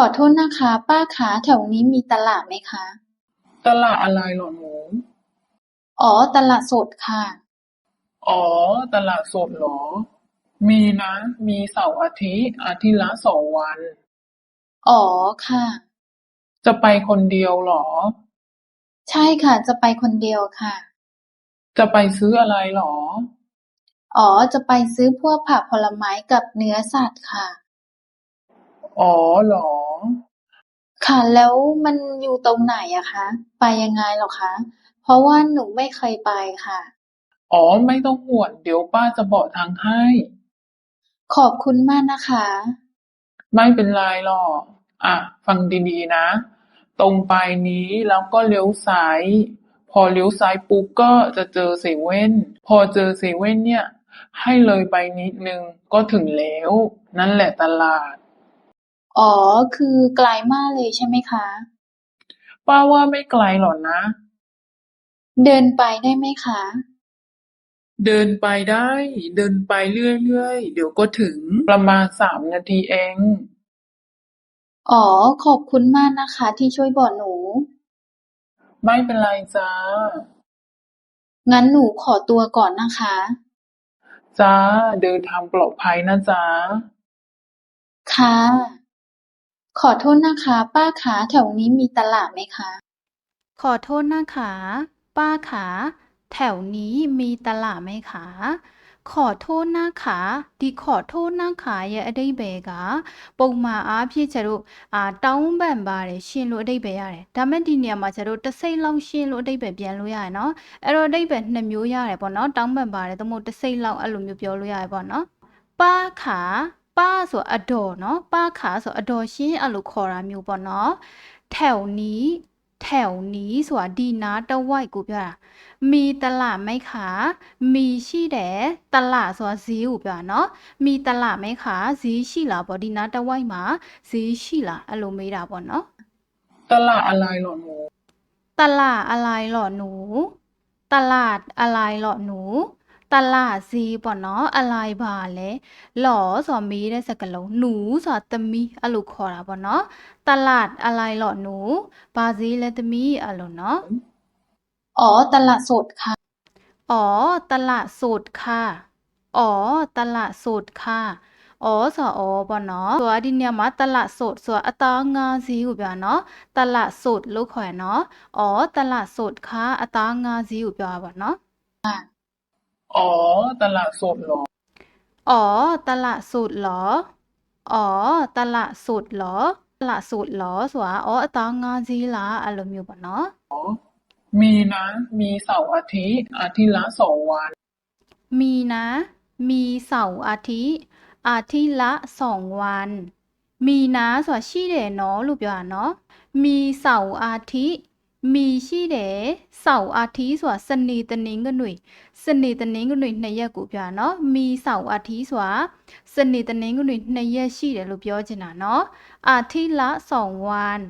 ขอโทษนะคะ ป้าคะ แถวนี้มีตลาดไหมคะ ตลาดอะไรเหรอหนู อ๋อ ตลาดสดค่ะ อ๋อ ตลาดสดเหรอ มีนะ มีเสาร์อาทิตย์อาทิตย์ละสองวัน อ๋อ ค่ะ จะไปคนเดียวเหรอ ใช่ค่ะ จะไปคนเดียวค่ะ จะไปซื้ออะไรเหรอ อ๋อ จะไปซื้อพวกผักผลไม้กับเนื้อสัตว์ค่ะ อ๋อเหรอ ค่ะ แล้วมันอยู่ตรงไหนอะคะ ไปยังไงเหรอคะ เพราะว่าหนูไม่เคยไปค่ะ อ๋อ ไม่ต้องห่วง เดี๋ยวป้าจะบอกทางให้ ขอบคุณมากนะคะ ไม่เป็นไรหรอก อะ ฟังดีๆนะ ตรงไปนี้แล้วก็เลี้ยวซ้าย พอเลี้ยวซ้ายปุ๊บก็จะเจอเซเว่น พอเจอเซเว่นเนี่ย ให้เลยไปนิดนึงก็ถึงแล้ว นั่นแหละตลาด อ๋อ คือไกลมากเลยใช่ไหมคะ ป้าว่าไม่ไกลหรอกนะ เดินไปได้ไหมคะ เดินไปได้ เดินไปเรื่อยๆ เดี๋ยวก็ถึงประมาณสามนาทีเอง อ๋อ ขอบคุณมากนะคะที่ช่วยบอกหนู ไม่เป็นไรจ้า งั้นหนูขอตัวก่อนนะคะ จ้า เดินทางปลอดภัยนะจ๊ะค่ะ ขอโทษนะคะ ป้าคะแถวนี้มีตลาดไหมคะ ขอโทษนะคะ ป้าคะแถวนี้มีตลาดไหมคะ ขอโทษนะคะဒီขอโทษนะคะရဲ့အဓိပ္ပာယ်ကပုံမှန်အားဖြင့်ကျတို့အာတောင်းပန်ပါတယ်ရှင်လို့အဓိပ္ပာယ်ရတယ်ဒါမဲ့ဒီနေရာမှာကျတို့တစ်စိတ်လောက်ရှင်လို့အဓိပ္ပာယ်ပြန်လို့ရတယ်เนาะအဲ့တော့အဓိပ္ပာယ်နှစ်မျိုးရတယ်ပေါ့เนาะတောင်းပန်ပါတယ်သို့မဟုတ်တစ်စိတ်လောက်အဲ့လိုမျိုးပြောလို့ရတယ်ပေါ့เนา ะป้าขาป้าဆိုအတော်เนาะป้าขาဆိုအတော်ရှင်အဲ့လိုခေါ်တာမျိုးပေါ့เนาะแถวนี้แถวนี้ဆိုတာဒီနားတစ်ဝိုက်ကိုပြောတာ มีตลาดไหมคะ มีရှိတယ်ตลาดဆိုတာဈေးကိုပြောတာเนาะมีตลาดไหมคะဈေးရှိလားပေါ့ဒီနားတစ်ဝိုက်မှာဈေးရှိလားအဲ့လိုမေးတာပေါ့เนาะ ตลาดอะไรเหรอหนู ตลาดอะไรหรอหนู ตลาดอะไรหรอหนู ตลาดဈေးပေါ့เนาะอะไรပါလဲหรอဆိုတာမေးတဲ့စကားလုံးหนูဆိုတာသမီးအဲ့လိုခေါ်တာပေါ့เนาะตลาดอะไรหรอหนูဘာဈေးလဲသမီးအဲ့လိုเนาะ อ๋อ ตลาดสดค่ะ อ๋อ ตลาดสดค่ะ อ๋อ ตลาดสดค่ะ อ๋อဆိုတော့อ๋อပေါ့နော်ဆိုတော့ဒီနေရာမှာตลาดสดဆိုတာအသားငါးဈေးကိုပြောတာနော်ตลาดสดလို့ခေါ်ရနော်อ๋อตลาดสดค่ะအသားငါးဈေးကိုပြောတာပေါ့နော် อ๋อ ตลาดสดเหรอ อ๋อ ตลาดสูตเหรอ อ๋อ ตลาดสูตเหรอ ตลาดสูตเหรอสวาอ๋อตองงนจีละอารมณ์อยู่ปะเนาะ มีนะ มีเสาร์อาทิตย์ อาทิตย์ละสองวัน มีนะ มีเสาร์อาทิตย์ อาทิตย์ละสองวัน มีนะสวาชื่เดะเนาะรูปอยู่เนาะ มีเสาร์อาทิตย์ မီရှိတယ်စောက်အာထီးဆိုတာစနေတနင်္ဂနွေစနေတနင်္ဂနွေနှစ်ရက်ကိုပြနော်မီစောက်အာထီးဆိုတာစနေတနင်္ဂနွေနှစ်ရက်ရှိတယ်လို့ပြောချင်တာနော်အာထီးလာစောင်ဝမ်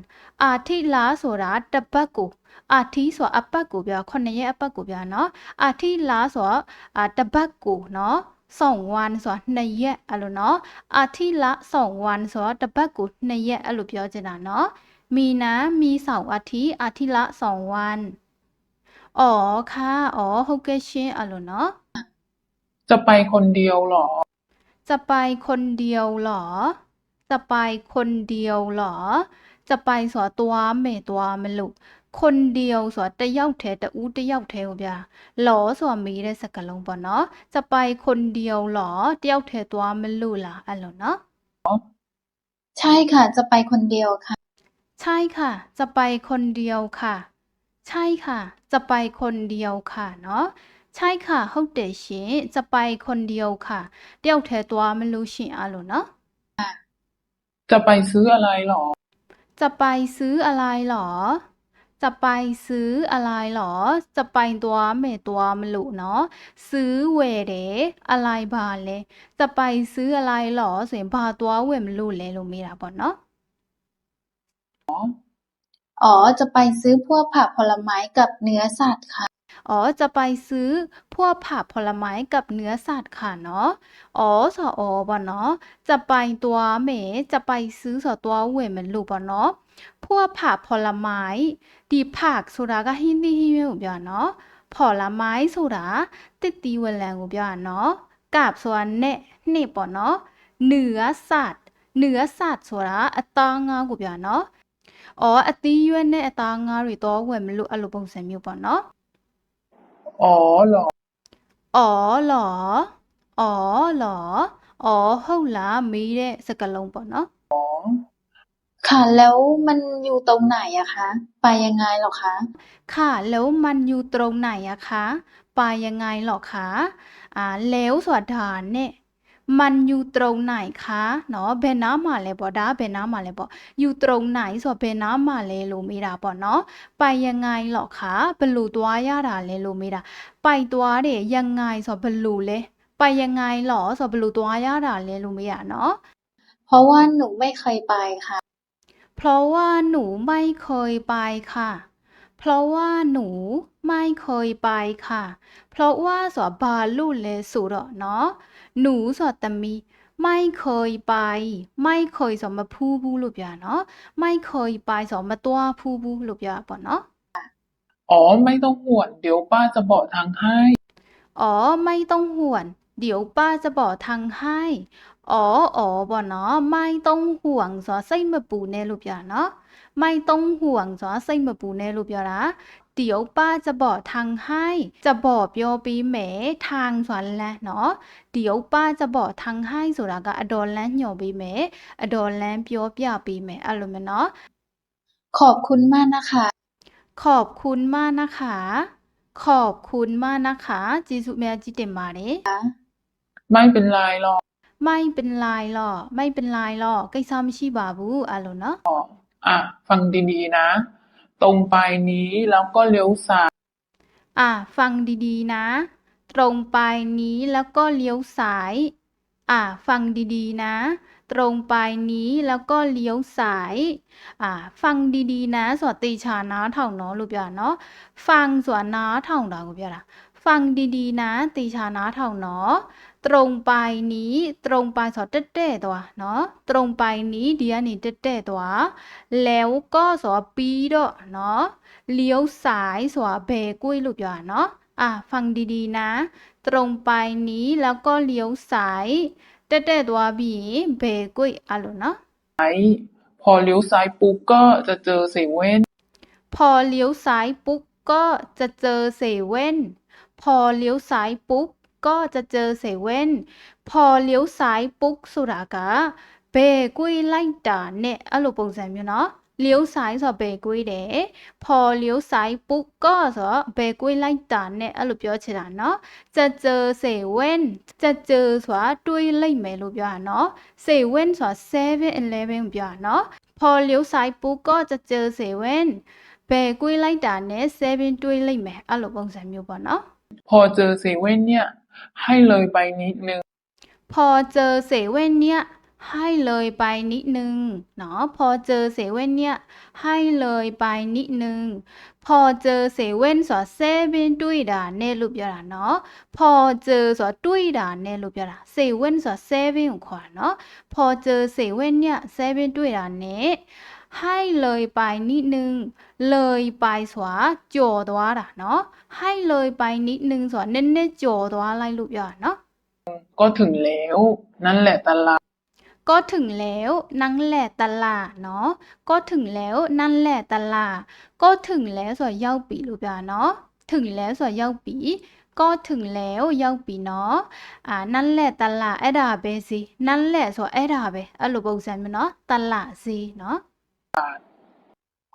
အာထီးလာဆိုတာတပတ်ကိုအာထီးဆိုတာအပတ်ကိုပြခုနှစ်ရက်အပတ်ကိုပြနော်အာထီးလာဆိုတာတပတ်ကိုနော်ဆောင်ဝမ်ဆိုတာနှစ်ရက်အဲ့လိုနော်အာထီလာဆောင်ဝမ်ဆိုတာတပတ်ကိုနှစ်ရက်အဲ့လိုပြောချင်တာနော် มีนะมีเสาร์อาทิตย์อาทิตย์ละ2วันอ๋อค่ะอ๋อဟုတ်ကဲ့ရှင်အဲ့လိုเนาะ จะไปคนเดียวเหรอ จะไปคนเดียวเหรอ จะไปคนเดียวเหรอ จะไปဆိုတာသွားမယ်သွားမလို့คนเดียวဆိုတာတစ်ယောက်တည်းတူးတစ်ယောက်တည်းကိုပြလောဆိုတာမေးတဲ့စကားလုံးပေါ့နော်จะไปคนเดียวเหรอတယောက်တည်းသွားမလို့လားအဲ့လိုနော် ใช่ค่ะ จะไปคนเดียวค่ะ ใช่ค่ะ จะไปคนเดียวค่ะ ใช่ค่ะ จะไปคนเดียวค่ะเนาะใช่ค่ะဟုတ်တယ်ရှင်จะไปคนเดียวค่ะတယောက်တည်းသွားမလို့ရှင်အဲ့လိုနော် จะไปซื้ออะไรเหรอ จะไปซื้ออะไรหรอ จะไปซื้ออะไรหรอ จะไปตัวเมตัวมลุเนาะ ซื้อเวเดอะไรบาလဲจะไปซื้ออะไรหรอဆိုရင်ဘာသွားဝယ်မလို့လဲလို့မေးတာပေါ့နော် อ๋อ จะไปซื้อพวกผักผลไม้กับเนื้อสัตว์ค่ะ อ๋อ จะไปซื้อพวกผักผลไม้กับเนื้อสัตว์ค่ะเนาะ อ๋อสออบ่เนาะ จะไปตัวเหมจะไปซื้อสอตัวเหวยเหมือนลูกบ่เนาะ พวกผักผลไม้ดีผักสุรากะหินดีฮิเวบ่เนาะ ผลไม้สุราติตีเวลังบ่เนาะกาบส่วนเน่เน่บ่เนาะ เนื้อสัตว์ เนื้อสัตว์สุราอตางาบ่เนาะ อ๋อအသီးရွက်နဲ့အသားငါးတွေတော့ဝယ်မလို့အဲ့လိုပုံစံမျိုးပေါ့เนาะ อ๋อเหรอ อ๋อเหรอ อ๋อเหรอ อ๋อဟုတ်လားမေးတဲ့စကားလုံးပေါ့เนาะ ค่ะ แล้วมันอยู่ตรงไหนอะคะ ไปยังไงเหรอคะ ค่ะ แล้วมันอยู่ตรงไหนอะคะ ไปยังไงเหรอคะ อ่า แล้วဆိုတာဒါနဲ့ มันอยู่ตรงไหนคะเนาะဘယ်နားမှာလဲပေါ့ဒါကဘယ်နားမှာလဲပေါ့อยู่ตรงไหนဆိုတော့ဘယ်နားမှာလဲလို့မေးတာပေါ့เนาะไปยังไงเหรอคะဘယ်လိုသွားရတာလဲလို့မေးတာไปသွားတယ်ยังไงဆိုတော့ဘယ်လိုလဲไปยังไงเหรอဆိုတော့ဘယ်လိုသွားရတာလဲလို့မေးတာเนาะ เพราะว่าหนูไม่เคยไปค่ะ เพราะว่าหนูไม่เคยไปค่ะ เพราะว่าหนูไม่เคยไปค่ะ เพราะว่าสวบาลูเลสุระเนาะหนูสอตมีไม่เคยไป ไม่เคยสมาพูบูลุบยาเนาะไม่เคยไปสมาตัวพูบูลุบยาปะเนาะอ๋อไม่ต้องห่วงเดี๋ยวป้าจะบอกทางให้ อ๋อไม่ต้องห่วงเดี๋ยวป้าจะบอกทางให้ อ๋ออ๋อบ่เนาะไม่ต้องห่วงสอใส่มาปูในลุบยาเนาะ ไม่ต้องห่วงဆိုတာစိတ်မပူနဲ့လို့ပြောတာเดี๋ยวป้าจะบอกทางให้ จะบอกပြောပြီးမယ်ทางဆိုတာလမ်းเนาะเดี๋ยวป้าจะบอกทางให้ဆိုတာကအတော်လမ်းညွှန်ပေးမယ်အတော်လမ်းပြောပြပေးမယ်အဲ့လိုမျိုးเนาะ ขอบคุณมากนะคะ ขอบคุณมากนะคะ ขอบคุณมากนะคะကျေးဇူးအများကြီးတင်ပါတယ် ไม่เป็นไรหรอก ไม่เป็นไรหรอกไม่เป็นไรหรอกကိစ္စမရှိပါဘူးအဲ့လိုเนาะ อะฟังดีๆนะ ตรงปายนี้แล้วก็เลี้ยวซ้ายอะฟังดีๆนะ ตรงปายนี้แล้วก็เลี้ยวซ้าย อะฟังดีๆนะ ตรงปายนี้แล้วก็เลี้ยวซ้าย อะฟังดีๆนะสวัสดีชานะถ่องเนาะลูกยปีเนาะฟังสวนนะถ่องดอกกูเปียล่ะ ฟังดีๆ นะตีชานะเท่าเนาะตรงไปนี้ตรงไปสอดเต้ๆตัวเนาะตรงไปนี้เดียนี่เต้ๆตัว แล้วก็สอปีดเนาะเลี้ยวสายสอเบกุ้ยหลุดอย่าเนาะอะฟังดีๆนะ ตรงไปนี้แล้วก็เลี้ยวสายเต้ๆตัวบีเบกุ้ยอะไรเนาะไอพอเลี้ยวซ้ายปุ๊บก็จะเจอเซเว่นพอเลี้ยวซ้ายปุ๊บก็จะเจอเซเว่น พอเลี้ยวซ้ายปุ๊บก็จะเจอเซเว่นพอเลี้ยวซ้ายปุ๊บဆိုတာကဘယ်ကွေ့လိုက်တာနဲ့အဲ့လိုပုံစံမျိုးเนาะเลี้ยวซ้ายဆိုတော့ဘယ်ကွေ့တယ်พอเลี้ยวซ้ายปุ๊บก็ဆိုတော့ဘယ်ကွေ့လိုက်တာနဲ့အဲ့လိုပြောချင်တာเนาะจะเจอเซเว่นจะเจอဆိုတာတွေးလိုက်မယ်လို့ပြောတာเนาะเซเว่นဆိုတာ7 11ကိုပြောတာเนาะพอเลี้ยวซ้ายปุ๊บก็จะเจอเซเว่น ဘယ်ကွေးလိုက်တာနဲ့7တွေးလိုက်မယ်အဲ့လိုပုံစံမျိုးပေါ့နော် พอเจอเซเว่นเนี่ย ให้เลยไปนิดนึง พอเจอเซเว่นเนี่ย ให้เลยไปนิดนึง เนาะ พอเจอเซเว่นเนี่ย ให้เลยไปนิดนึง พอเจอเซเว่นสอเซเว่นด้วยด่าเนลุบยาละเนาะ พอเจอสอด้วยด่าเนลุบยาละเซเว่นสอเซเว่นขวาเนาะ พอเจอเซเว่นเนี่ยเซเว่นด้วยด่าเน ให้เลยไปนิดนึง เลยไปဆိုတာကြော်သွားတာเนาะให้เลยไปนิดนึงဆိုတာနည်းနည်းကြော်သွားလိုက်လို့ပြောတာเนาะ ก็ถึงแล้ว นั่นแหละตลาด ก็ถึงแล้วนั่นแหละตลาดเนาะก็ถึงแล้วนั่นแหละตลาดก็ถึงแล้วဆိုတာရောက်ပြီလို့ပြောတာเนาะถึงแล้วဆိုတာရောက်ပြီก็ถึงแล้วရောက်ပြီเนาะအာนั่นแหละตลาดအဲ့ဒါပဲစီนั่นแหละဆိုတာအဲ့ဒါပဲအဲ့လိုပုံစံမျိုးเนาะตลาดစီเนาะ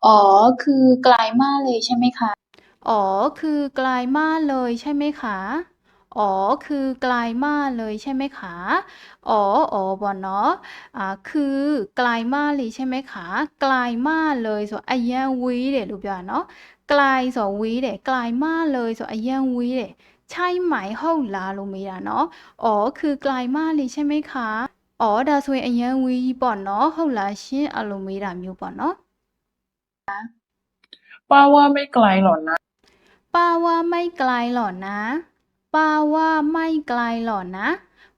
อ๋อ คือไกลมากเลยใช่ไหมคะ อ๋อ คือไกลมากเลยใช่ไหมคะ อ๋อ คือไกลมากเลยใช่ไหมคะ อ๋ออ๋อပေါ့เนาะอ่าคือไกลมากเลยใช่ไหมคะไกลมากเลยဆိုအရန်ဝေးတယ်လို့ပြောတာเนาะไกลဆိုဝေးတယ်ไกลมากเลยဆိုအရန်ဝေးတယ်ใช่ไหมဟုတ်လားလို့မေးတာเนาะอ๋อคือไกลมากเลยใช่ไหมคะ อ๋อဒါဆိုရင်အရန်ဝေးကြီးပေါ့เนาะဟုတ်လားရှင်အဲ့လိုမေးတာမျိုးပေါ့เนาะ ป้าว่าไม่ไกลหรอกนะ ป้าว่าไม่ไกลหรอกนะ ป้าว่าไม่ไกลหรอกนะ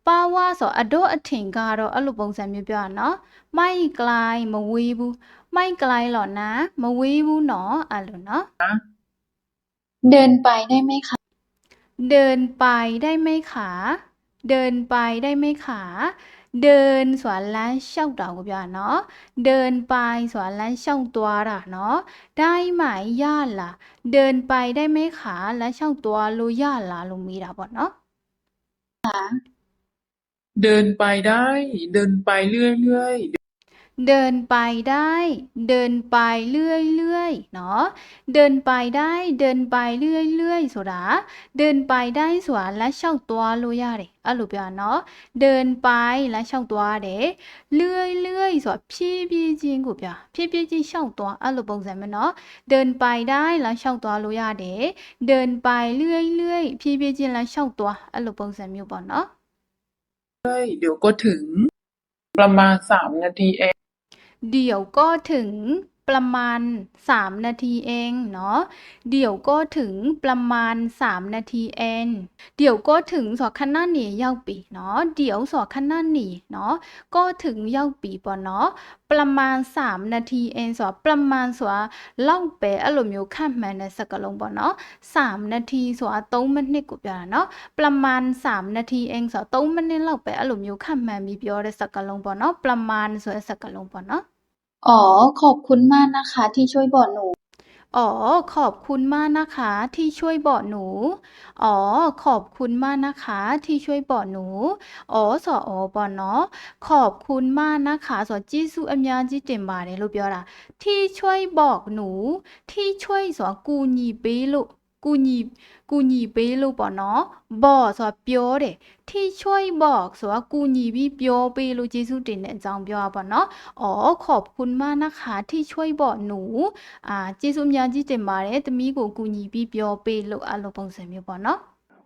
ป้าว่าဆိုအတော့အထင်ကတော့အဲ့လိုပုံစံမျိုးပြောရအောင်နော်ไม่ไกลမဝေးဘူးไม่ไกลหรอกนะမဝေးဘူးနော်အဲ့လိုနော် เดินไปได้ไหมคะ เดินไปได้ไหมคะ เดินไปได้ไหมคะ เดินสวนล้านเช่าดอวกูပြောเนาะเดินไปสวนล้านเช่าตัวล่ะเนาะได้ไหมย่าล่ะ เดินไปได้ไหมขาและเช่าตัวรู้ย่าล่ะลุงมีดาบอดเนาะเดินไปได้ เดินไปเรื่อยๆ เดินไปได้ เดินไปเรื่อยๆเนาะเดินไปได้ เดินไปเรื่อยๆဆိုတာเดินไปได้ဆိုတာလမ်းလျှောက်သွားလို့ရတယ်အဲ့လိုပြောတာเนาะเดินไปလမ်းလျှောက်သွားတယ်เรื่อยๆဆိုတာဖြည်းဖြည်းချင်းကိုပြောဖြည်းဖြည်းချင်းလျှောက်သွားအဲ့လိုပုံစံမျိုးเนาะเดินไปได้လမ်းလျှောက်သွားလို့ရတယ်เดินไปเรื่อยๆဖြည်းဖြည်းချင်းလမ်းလျှောက်သွားအဲ့လိုပုံစံမျိုးပေါ့เนาะ เดี๋ยวก็ถึง ประมาณสามนาทีเอง เดี๋ยวก็ถึงประมาณ 3 นาทีเองเนาะ เดี๋ยวก็ถึงประมาณ 3 นาทีเอง เดี๋ยวก็ถึงสอคันนั่นนี่ยาวปีเนาะ เดี๋ยวสอคันนันนี่เนาะ ก็ถึงยาวปีปอเนาะ ประมาณ 3 นาทีเองสอประมาณสอเล่าเปอารมณ์อยู่ข้ามแมในสกลงปอเนาะ3นาทีสอต้งมันนี่กูเปียเนาะ ประมาณ 3 นาทีเองสอต้งมันนี่เล่าเปอารมณ์อยู่ข้ามแม่มีเปียในสกลงปอเนาะ ประมาณสอสกลงปอเนาะ อ๋อ ขอบคุณมากนะคะ ที่ช่วยบอกหนู อ๋อ ขอบคุณมากนะคะ ที่ช่วยบอกหนู อ๋อ ขอบคุณมากนะคะ ที่ช่วยบอกหนู อ๋อဆိုတော့ဩပေါ့နော် ขอบคุณมากนะคะဆိုတော့ကျေးဇူးအများကြီးတင်ပါတယ်လို့ပြောတာ ที่ช่วยบอกหนู ที่ช่วยဆိုတာကူညီပေးလို့ ကူညီကူညီပေးလို့ပေါ့နော်บอกဆိုတာပြောတယ် ที่ช่วยบอกဆိုတာကူညီပြီးပြောပေးလို့ကျေးဇူးတင်တဲ့အကြောင်းပြောတာပေါ့နော် อ๋อ ขอบคุณมากนะคะ ที่ช่วยบอกหนู อ่าကျေးဇူးအများကြီးတင်ပါတယ်။သမီးကိုကူညီပြီးပြောပေးလို့အဲ့လိုပုံစံမျိုးပေါ့နော်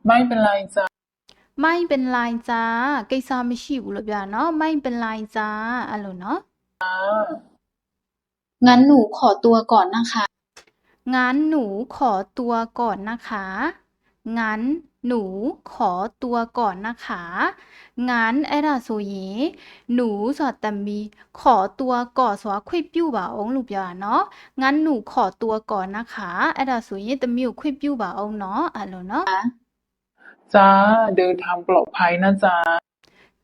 ไม่เป็นไรจ้ะ ။မိုင်းပင်လိုင်းจ้าကိစ္စမရှိဘူးလို့ပြောတာနော်။မိုင်းပင်လိုင်းจ้าအဲ့လိုနော် งั้นหนูขอตัวก่อนนะคะ ။ งั้นหนูขอตัวก่อนนะคะ งั้นหนูขอตัวก่อนนะคะ งั้นเอ้ราโซเยหนูสอดตัมบีขอตัวก่อสวคุยบยู่บ่าองลูกยาเนาะ งั้นหนูขอตัวก่อนนะคะเอ้ราโซเยตัมบีคุยบยู่บ่าองเนาะอะเหรอเนาะจ้าเดินทางปลอดภัยนะจ้า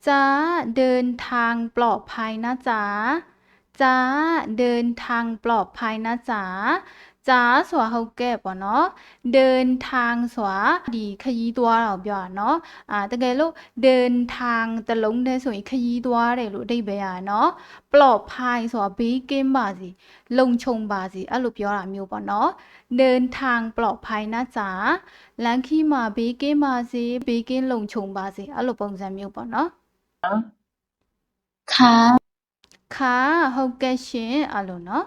จ้าเดินทางปลอดภัยนะจ้าจ้าเดินทางปลอดภัยนะจ้า จ้าဆိုတာဟုတ်ကဲ့ပေါ့နော်เดินทางဆိုတာဒီခရီးသွားတာကိုပြောတာနော်အာတကယ်လို့เดินทางတစ်လုံးတည်းဆိုရင်ခရီးသွားတယ်လို့အဓိပ္ပာယ်ရတယ်နော်ပลอดภัยဆိုတာဘေးကင်းပါစေလုံခြုံပါစေအဲ့လိုပြောတာမျိုးပေါ့နော်เดินทางปลอดภัยนะจ๊ะလမ်းခီးမှာဘေးကင်းပါစေဘေးကင်းလုံခြုံပါစေအဲ့လိုပုံစံမျိုးပေါ့နော် ค่ะ ค่ะဟုတ်ကဲ့ရှင်အဲ့လိုနော်